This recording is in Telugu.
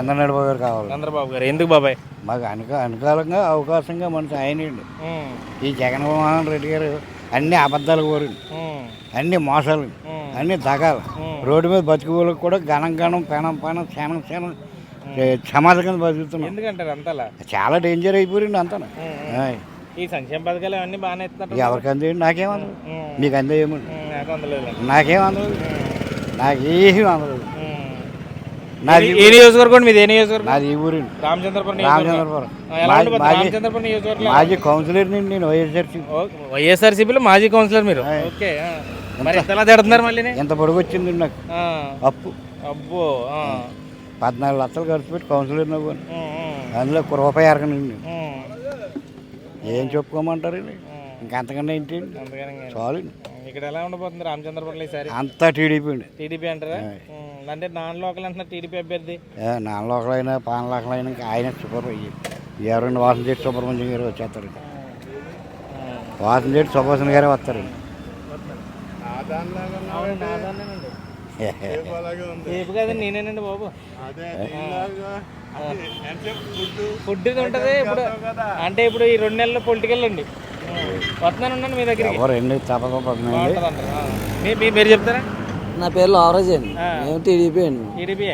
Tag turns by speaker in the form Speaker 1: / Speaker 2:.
Speaker 1: చంద్రనాయుడు బాబు గారు కావాలి.
Speaker 2: చంద్రబాబు గారు. ఎందుకు బాబాయ్?
Speaker 1: మాకు అనుక అనుకూలంగా అవకాశంగా మనకి ఆయనండి ఈ జగన్మోహన్ రెడ్డి గారు అన్ని అబద్ధాలు కోరండి.
Speaker 2: ఉమ్,
Speaker 1: అన్ని మోసాలు. అన్ని దగాలు. రోడ్డు మీద బతుకు వాళ్ళకి కూడా గణం గణం పెనం పెనం క్షణం క్షణం సమాధి కింద బతుకుతున్నాం.
Speaker 2: ఎందుకంటారు అంతలా?
Speaker 1: చాలా డేంజర్ అయిపోయింది అంతా.
Speaker 2: ఈ సంక్షేమ పథకాలు అవన్నీ బాగానే ఇస్తున్నారు
Speaker 1: ఎవరికి అందేయండి? నాకేమందదు మీకు అందేయమండి.
Speaker 2: నాకు అందలేదు.
Speaker 1: నాకేం అందదు. నాకేమీ అందదు. నాది
Speaker 2: ఏ నియోజకవర్గం మీది? ఏ నియోజకవర్గం?
Speaker 1: నాది ఈ
Speaker 2: రామచంద్రపురం
Speaker 1: రామచంద్రపురం. మాజీ-
Speaker 2: ఉండబోతుంది?
Speaker 1: మాజీ
Speaker 2: రామచంద్రపురం నియోజకవర్గం
Speaker 1: మాజీ కౌన్సిలర్ నుండి నేను వైఎస్ఆర్సీ
Speaker 2: వైఎస్ఆర్సీపీలో మాజీ కౌన్సిలర్ మీరు. ఓకే. మరి ఎంతలా తిడుతున్నారు మళ్ళీ?
Speaker 1: ఎంత పొడుగు వచ్చింది నాకు అప్పు.
Speaker 2: అబ్బో.
Speaker 1: పద్నాలుగు లక్షలు ఖర్చు పెట్టి కౌన్సిలర్ నవ్వు అందులో ఒక రూపాయి అరగనండి
Speaker 2: ఉమ్,
Speaker 1: ఏం చెప్పుకోమంటారండి
Speaker 2: ఉమ్.
Speaker 1: ఇంకంతకన్నా ఏంటి. చాలు.
Speaker 2: ఇక్కడ ఎలా ఉండబోతుంది రామచంద్రపురంలో ఈసారి?
Speaker 1: అంతా టీడీపీ అండి.
Speaker 2: టీడీపీ అంటారా? ఉమ్, అంటే నాన్ లోకల్ అంటున్నారు టీడీపీ అభ్యర్థి?
Speaker 1: నాలుగులైనా పానలోకలైనా ఇంకా ఆయన సూపర్ ఎవరండి వాసన చెట్టు సుబ్రహ్మణ్యం గారు వచ్చేస్తారు వాసన చెట్టు సుభాషణ్ గారే
Speaker 2: నాదాన్నేనండి. రేపు కదండి నేనేనండి బాబు. ఫుడ్ ఇది ఉంటుంది ఇప్పుడు అంటే ఇప్పుడు ఈ రెండు నెలలు పొలిటికల్ అండి. వస్తున్నాను ఉన్నాను మీ దగ్గరికి
Speaker 1: ఎవరు ఎన్ని తప్పకపోతున్నాయండి
Speaker 2: బాగుంటుంది అంటారు. ఆ. మీ- మీ- మీరు చెప్తారా
Speaker 3: నా పేరు లావరాజ్ అండి. మేము టీడీపీ అండి
Speaker 2: టీడీపీ